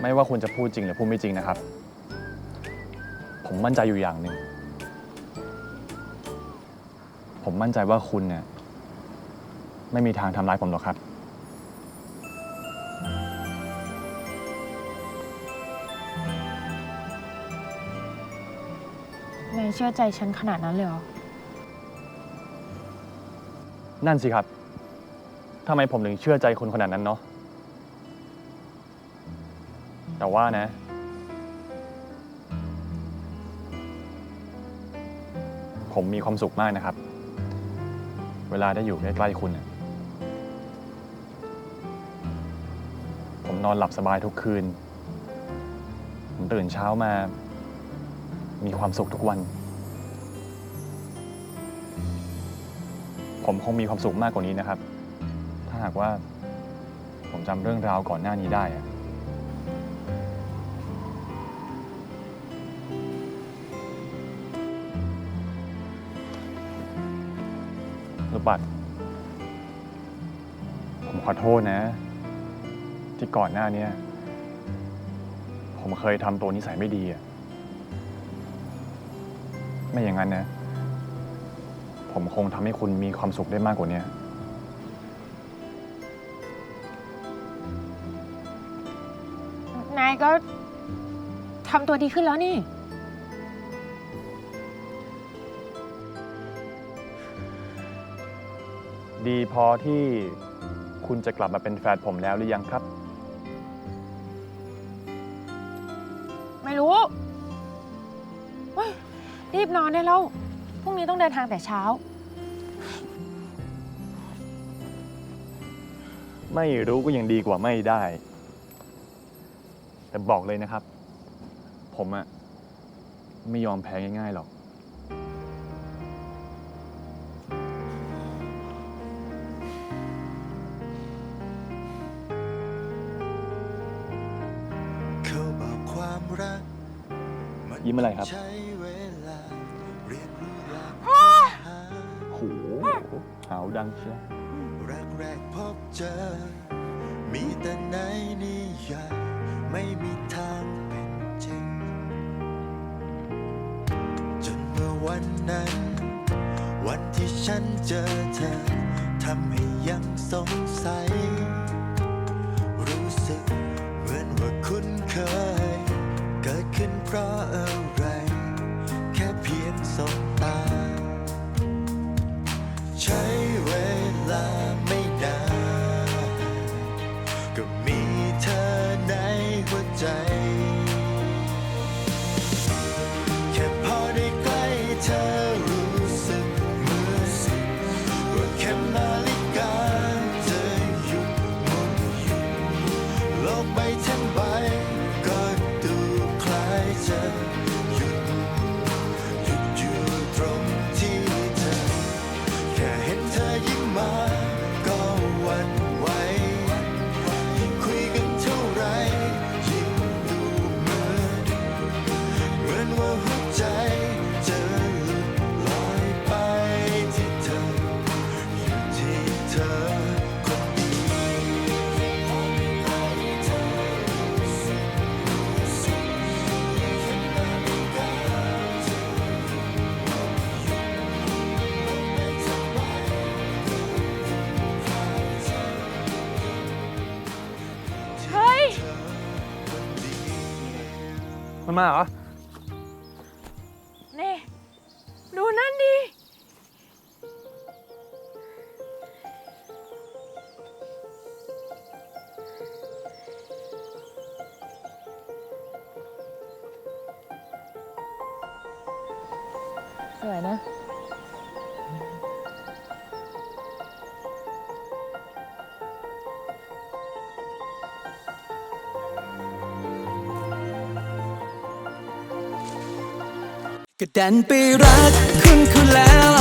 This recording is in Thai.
ไม่ว่าคุณจะพูดจริงหรือพูดไม่จริงนะครับ ผมมั่นใจอยู่อย่างหนึ่ง ผมมั่นใจว่าคุณเนี่ยไม่มีทางทำร้ายผมหรอกครับ นายเชื่อใจฉันขนาดนั้นเลยเหรอ นั่นสิครับทำไมผมถึงเชื่อใจคนขนาดนั้นเนาะ แต่ว่านะ ผมมีความสุขมากนะครับ เวลาได้อยู่ใกล้ๆคุณนะผมนอนหลับสบายทุกคืน ผมตื่นเช้ามา มีความสุขทุกวัน ผมคงมีความสุขมากกว่านี้นะครับ ถ้าหากว่าผมจำเรื่องราวก่อนหน้านี้ได้ อะลูกปัดผมขอโทษนะ ที่ก่อนหน้านี้ผมเคยทำตัวนิสัยไม่ดีอะไม่อย่างนั้นนะ ผมคงทำให้คุณมีความสุขได้มากกว่านี้นายก็ทำตัวดีขึ้นแล้วนี่ ดีพอที่คุณจะกลับมาเป็นแฟนผมแล้วหรือยังครับ ไม่รู้เฮ้ยรีบนอนได้แล้ว พรุ่งนี้ต้องเดินทางแต่เช้า ไม่รู้ก็ยังดีกว่าไม่ได้ แต่บอกเลยนะครับ ผมอะไม่ยอมแพ้ง่ายๆหรอก ยิ้มอะไรครับใช้เวลาเรียนรู้หลักหาโหหาวดังเชียวรักแรกพบเจอ มีแต่ในนิยายไม่มีทางเป็นจริง จนเมื่อวันนั้น วันที่ฉันเจอเธอทำให้ยังสงสัย รู้สึกเหมือนว่าคุ้นเคยเกิดขึ้น เพราะอะไร แค่เพียงสบตา ใช้เวลาไม่นานก็มีเธอในหัวใจ แค่พอได้ใกล้เธอรู้สึกเหมือนว่าเข็มนาฬิกาเธอหยุดหมุนโลกใบทั้งใมันมาเหรอ นี่ ดูนั่นดิ สวยนะ ก็ดันไปรักคุณคุณแล้ว